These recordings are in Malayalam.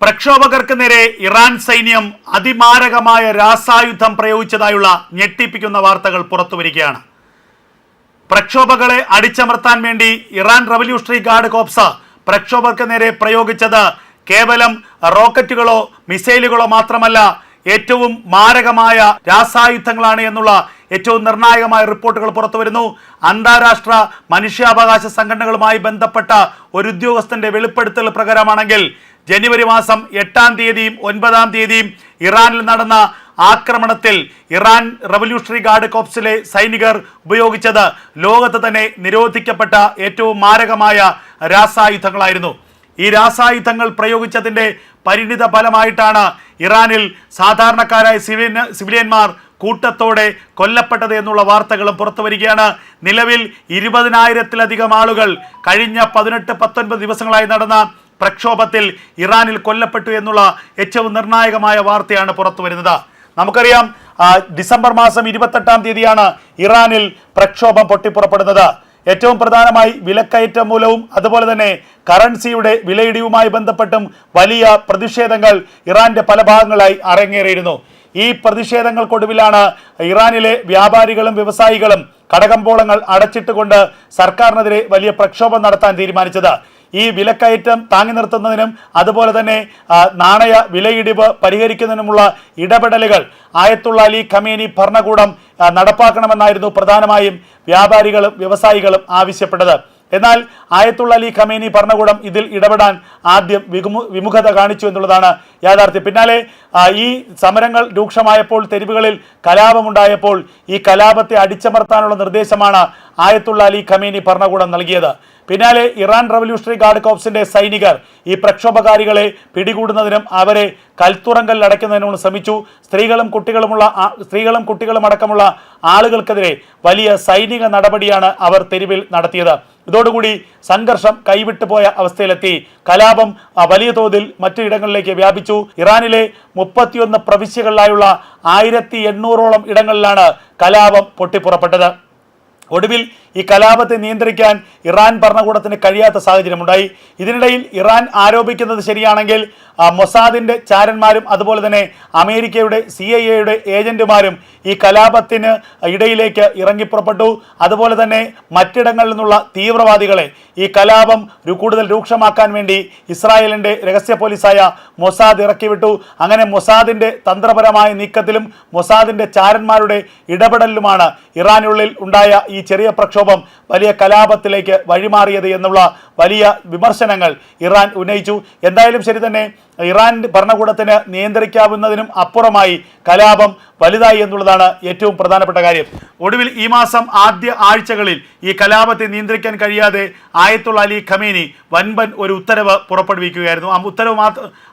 പ്രക്ഷോഭകർക്ക് നേരെ ഇറാൻ സൈന്യം അതിമാരകമായ രാസായുധം പ്രയോഗിച്ചതായുള്ള ഞെട്ടിപ്പിക്കുന്ന വാർത്തകൾ പുറത്തുവരികയാണ്. പ്രക്ഷോഭകളെ അടിച്ചമർത്താൻ വേണ്ടി ഇറാൻ റവല്യൂഷണറി ഗാർഡ് കോപ്സ പ്രക്ഷോഭകർക്ക് നേരെ പ്രയോഗിച്ചത് കേവലം റോക്കറ്റുകളോ മിസൈലുകളോ മാത്രമല്ല ഏറ്റവും മാരകമായ രാസായുധങ്ങളാണ് എന്നുള്ള ഏറ്റവും നിർണായകമായ റിപ്പോർട്ടുകൾ പുറത്തു വരുന്നു അന്താരാഷ്ട്ര മനുഷ്യാവകാശ സംഘടനകളുമായി ബന്ധപ്പെട്ട ഒരു ഉദ്യോഗസ്ഥന്റെ വെളിപ്പെടുത്തൽ പ്രകാരമാണെങ്കിൽ ജനുവരി മാസം എട്ടാം തീയതിയും ഒൻപതാം തീയതിയും ഇറാനിൽ നടന്ന ആക്രമണത്തിൽ ഇറാൻ റവല്യൂഷണറി ഗാർഡ് കോപ്സിലെ സൈനികർ ഉപയോഗിച്ചത് ലോകത്ത് തന്നെ നിരോധിക്കപ്പെട്ട ഏറ്റവും മാരകമായ രാസായുധങ്ങളായിരുന്നു. ഈ രാസായുധങ്ങൾ പ്രയോഗിച്ചതിന്റെ പരിണിത ഫലമായിട്ടാണ് ഇറാനിൽ സാധാരണക്കാരായ സിവിലിയൻ സിവിലിയന്മാർ കൂട്ടത്തോടെ കൊല്ലപ്പെട്ടത് എന്നുള്ള വാർത്തകളും പുറത്തു വരികയാണ്. നിലവിൽ ഇരുപതിനായിരത്തിലധികം ആളുകൾ കഴിഞ്ഞ പതിനെട്ട് പത്തൊൻപത് ദിവസങ്ങളായി നടന്ന പ്രക്ഷോഭത്തിൽ ഇറാനിൽ കൊല്ലപ്പെട്ടു എന്നുള്ള ഏറ്റവും നിർണായകമായ വാർത്തയാണ് പുറത്തു വരുന്നത്. നമുക്കറിയാം ഡിസംബർ മാസം ഇരുപത്തെട്ടാം തീയതിയാണ് ഇറാനിൽ പ്രക്ഷോഭം പൊട്ടിപ്പുറപ്പെടുന്നത്. ഏറ്റവും പ്രധാനമായി വിലക്കയറ്റം മൂലവും അതുപോലെ തന്നെ കറൻസിയുടെ വിലയിടിവുമായി ബന്ധപ്പെട്ടും വലിയ പ്രതിഷേധങ്ങൾ ഇറാന്റെ പല ഭാഗങ്ങളായി അരങ്ങേറിയിരുന്നു. ഈ പ്രതിഷേധങ്ങൾക്കൊടുവിലാണ് ഇറാനിലെ വ്യാപാരികളും വ്യവസായികളും കടകമ്പോളങ്ങൾ അടച്ചിട്ടുകൊണ്ട് സർക്കാരിനെതിരെ വലിയ പ്രക്ഷോഭം നടത്താൻ തീരുമാനിച്ചത്. ഈ വിലക്കയറ്റം താങ്ങി നിർത്തുന്നതിനും അതുപോലെ തന്നെ നാണയ വിലയിടിവ് പരിഹരിക്കുന്നതിനുമുള്ള ഇടപെടലുകൾ ആയത്തുള്ള അലി ഖമേനി ഭരണകൂടം നടപ്പാക്കണമെന്നായിരുന്നു പ്രധാനമായും വ്യാപാരികളും വ്യവസായികളും ആവശ്യപ്പെട്ടത്. എന്നാൽ ആയത്തുള്ള അലി ഖമേനി ഭരണകൂടം ഇതിൽ ഇടപെടാൻ ആദ്യം വിമുഖ വിമുഖത കാണിച്ചു എന്നുള്ളതാണ് യാഥാർത്ഥ്യം. പിന്നാലെ ഈ സമരങ്ങൾ രൂക്ഷമായപ്പോൾ തെരുവുകളിൽ കലാപമുണ്ടായപ്പോൾ ഈ കലാപത്തെ അടിച്ചമർത്താനുള്ള നിർദ്ദേശമാണ് ആയത്തുള്ള അലി ഖമീനി ഭരണകൂടം നൽകിയത്. പിന്നാലെ ഇറാൻ റവല്യൂഷണറി ഗാർഡ് കോപ്സിന്റെ സൈനികർ ഈ പ്രക്ഷോഭകാരികളെ പിടികൂടുന്നതിനും അവരെ കൽത്തുറങ്കൽ അടയ്ക്കുന്നതിനും ശ്രമിച്ചു. സ്ത്രീകളും കുട്ടികളുമുള്ള സ്ത്രീകളും കുട്ടികളും അടക്കമുള്ള ആളുകൾക്കെതിരെ വലിയ സൈനിക നടപടിയാണ് അവർ തെരുവിൽ നടത്തിയത്. ഇതോടുകൂടി സംഘർഷം കൈവിട്ടു പോയ അവസ്ഥയിലെത്തി. കലാപം വലിയ തോതിൽ മറ്റു ഇടങ്ങളിലേക്ക് വ്യാപിച്ചു. ഇറാനിലെ മുപ്പത്തിയൊന്ന് പ്രവിശ്യകളിലായുള്ള ആയിരത്തി എണ്ണൂറോളം ഇടങ്ങളിലാണ് കലാപം പൊട്ടിപ്പുറപ്പെട്ടത്. ഒടുവിൽ ഈ കലാപത്തെ നിയന്ത്രിക്കാൻ ഇറാൻ ഭരണകൂടത്തിന് കഴിയാത്ത സാഹചര്യമുണ്ടായി. ഇതിനിടയിൽ ഇറാൻ ആരോപിക്കുന്നത് ശരിയാണെങ്കിൽ മൊസാദിന്റെ ചാരന്മാരും അതുപോലെ തന്നെ അമേരിക്കയുടെ സി ഐ എയുടെ ഏജന്റുമാരും ഈ കലാപത്തിന് ഇടയിലേക്ക് ഇറങ്ങിപ്പുറപ്പെട്ടു. അതുപോലെ തന്നെ മറ്റിടങ്ങളിൽ നിന്നുള്ള തീവ്രവാദികളെ ഈ കലാപം കൂടുതൽ രൂക്ഷമാക്കാൻ വേണ്ടി ഇസ്രായേലിന്റെ രഹസ്യ പോലീസായ മൊസാദ് ഇറക്കിവിട്ടു. അങ്ങനെ മൊസാദിന്റെ തന്ത്രപരമായ നീക്കത്തിലും മൊസാദിന്റെ ചാരന്മാരുടെ ഇടപെടലിലുമാണ് ഇറാനുള്ളിൽ ഉണ്ടായ ഈ ചെറിയ പ്രക്ഷോഭം വലിയ കലാപത്തിലേക്ക് വഴിമാറിയത് എന്നുള്ള വലിയ വിമർശനങ്ങൾ ഇറാൻ ഉന്നയിച്ചു. എന്തായാലും ശരി തന്നെ ഇറാൻ ഭരണകൂടത്തിന് നിയന്ത്രിക്കാവുന്നതിനും അപ്പുറമായി കലാപം വലുതായി എന്നുള്ളതാണ് ഏറ്റവും പ്രധാനപ്പെട്ട കാര്യം. ഒടുവിൽ ഈ മാസം ആദ്യ ആഴ്ചകളിൽ ഈ കലാപത്തെ നിയന്ത്രിക്കാൻ കഴിയാതെ ആയത്തുള്ള അലി ഖമേനി വൻപൻ ഒരു ഉത്തരവ് പുറപ്പെടുവിക്കുകയായിരുന്നു. ആ ഉത്തരവ്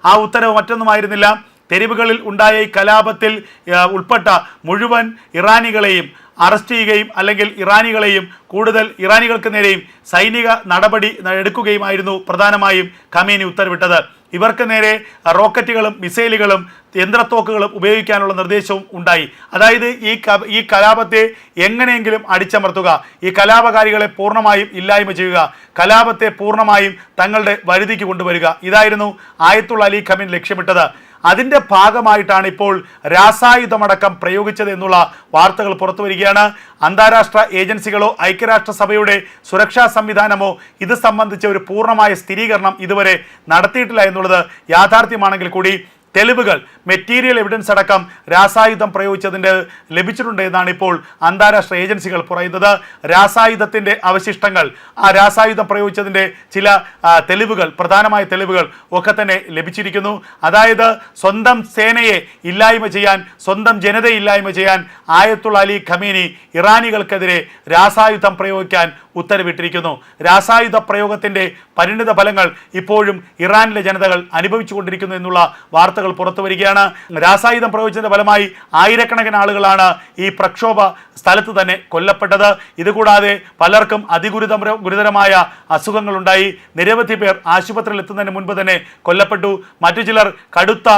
ആ ഉത്തരവ് മറ്റൊന്നുമായിരുന്നില്ല. തെരുവുകളിൽ ഉണ്ടായ ഈ കലാപത്തിൽ ഉൾപ്പെട്ട മുഴുവൻ ഇറാനികളെയും അറസ്റ്റ് ചെയ്യുകയും അല്ലെങ്കിൽ ഇറാനികളെയും കൂടുതൽ ഇറാനികൾക്ക് നേരെയും സൈനിക നടപടി എടുക്കുകയുമായിരുന്നു പ്രധാനമായും ഖമേനി ഉത്തരവിട്ടത്. ഇവർക്ക് നേരെ റോക്കറ്റുകളും മിസൈലുകളും യന്ത്രത്തോക്കുകളും ഉപയോഗിക്കാനുള്ള നിർദ്ദേശവും ഉണ്ടായി. അതായത് ഈ ഈ കലാപത്തെ എങ്ങനെയെങ്കിലും അടിച്ചമർത്തുക. ഈ കലാപകാരികളെ പൂർണമായും ഇല്ലായ്മ ചെയ്യുക. കലാപത്തെ പൂർണമായും തങ്ങളുടെ വരുതിക്ക് കൊണ്ടുവരിക. ഇതായിരുന്നു ആയത്തുള്ള അലി ഖമീൻ ലക്ഷ്യമിട്ടത്. അതിന്റെ ഭാഗമായിട്ടാണ് ഇപ്പോൾ രാസായുധമടക്കം പ്രയോഗിച്ചത് എന്നുള്ള വാർത്തകൾ പുറത്തു വരികയാണ്. അന്താരാഷ്ട്ര ഏജൻസികളോ ഐക്യരാഷ്ട്രസഭയുടെ സുരക്ഷാ സംവിധാനമോ ഇത് സംബന്ധിച്ച ഒരു പൂർണമായ സ്ഥിരീകരണം ഇതുവരെ നടത്തിയിട്ടില്ല എന്നുള്ളത് യാഥാർത്ഥ്യമാണെങ്കിൽ കൂടി തെളിവുകൾ മെറ്റീരിയൽ എവിഡൻസ് അടക്കം രാസായുധം പ്രയോഗിച്ചതിന്റെ ലഭിച്ചിട്ടുണ്ട് എന്നാണ് ഇപ്പോൾ അന്താരാഷ്ട്ര ഏജൻസികൾ പറയുന്നത്. രാസായുധത്തിന്റെ അവശിഷ്ടങ്ങൾ ആ രാസായുധം പ്രയോഗിച്ചതിന്റെ ചില തെളിവുകൾ പ്രധാനമായ തെളിവുകൾ ഒക്കെ തന്നെ ലഭിച്ചിരിക്കുന്നു. അതായത് സ്വന്തം സേനയെ ഇല്ലായ്മ ചെയ്യാൻ സ്വന്തം ജനതയെ ഇല്ലായ്മ ചെയ്യാൻ ആയത്തുള്ള അലി ഖമീനി ഇറാനികൾക്കെതിരെ രാസായുധം പ്രയോഗിക്കാൻ ഉത്തരവിട്ടിരിക്കുന്നു. രാസായുധ പ്രയോഗത്തിന്റെ പരിണിത ഫലങ്ങൾ ഇപ്പോഴും ഇറാനിലെ ജനതകൾ അനുഭവിച്ചുകൊണ്ടിരിക്കുന്നു എന്നുള്ള വാർത്തകൾ പുറത്തു വരികയാണ്. രാസായുധം പ്രയോഗിച്ചതിന്റെ ഫലമായി ആയിരക്കണക്കിന് ആളുകളാണ് ഈ പ്രക്ഷോഭ സ്ഥലത്ത് തന്നെ കൊല്ലപ്പെട്ടത്. ഇതുകൂടാതെ പലർക്കും അതിഗുരുതര ഗുരുതരമായ അസുഖങ്ങളുണ്ടായി. നിരവധി പേർ ആശുപത്രിയിൽ എത്തുന്നതിന് മുൻപ് തന്നെ കൊല്ലപ്പെട്ടു. മറ്റു ചിലർ കടുത്ത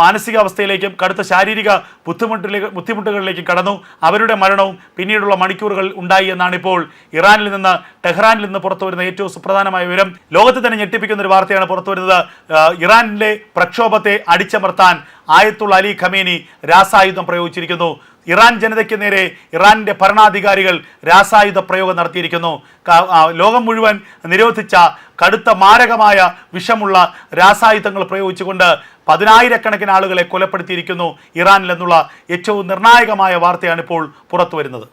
മാനസികാവസ്ഥയിലേക്കും കടുത്ത ശാരീരിക ബുദ്ധിമുട്ടിലേക്ക് ബുദ്ധിമുട്ടുകളിലേക്കും കടന്നു. അവരുടെ മരണവും പിന്നീടുള്ള മണിക്കൂറുകൾ ഉണ്ടായി എന്നാണ് ഇപ്പോൾ ഇറാനിൽ നിന്ന് ടെഹ്റാനിൽ നിന്ന് പുറത്തു വരുന്ന ഏറ്റവും സുപ്രധാനമായ വിവരം ലോകത്തെ തന്നെ ഞെട്ടിപ്പിക്കുന്ന ഒരു വാർത്തയാണ് പുറത്തു വരുന്നത് ഇറാനിലെ പ്രക്ഷോഭത്തെ അടിച്ചമർത്താൻ ആയത്തുള്ള അലി ഖമേനി രാസായുധം പ്രയോഗിച്ചിരിക്കുന്നു. ഇറാൻ ജനതയ്ക്ക് നേരെ ഇറാനിന്റെ ഭരണാധികാരികൾ രാസായുധ പ്രയോഗം നടത്തിയിരിക്കുന്നു. ലോകം മുഴുവൻ നിരോധിച്ച കടുത്ത മാരകമായ വിഷമുള്ള രാസായുധങ്ങൾ പ്രയോഗിച്ചുകൊണ്ട് പതിനായിരക്കണക്കിന് ആളുകളെ കൊലപ്പെടുത്തിയിരിക്കുന്നു ഇറാനിൽ എന്നുള്ള ഏറ്റവും നിർണായകമായ വാർത്തയാണ് ഇപ്പോൾ പുറത്തു വരുന്നത്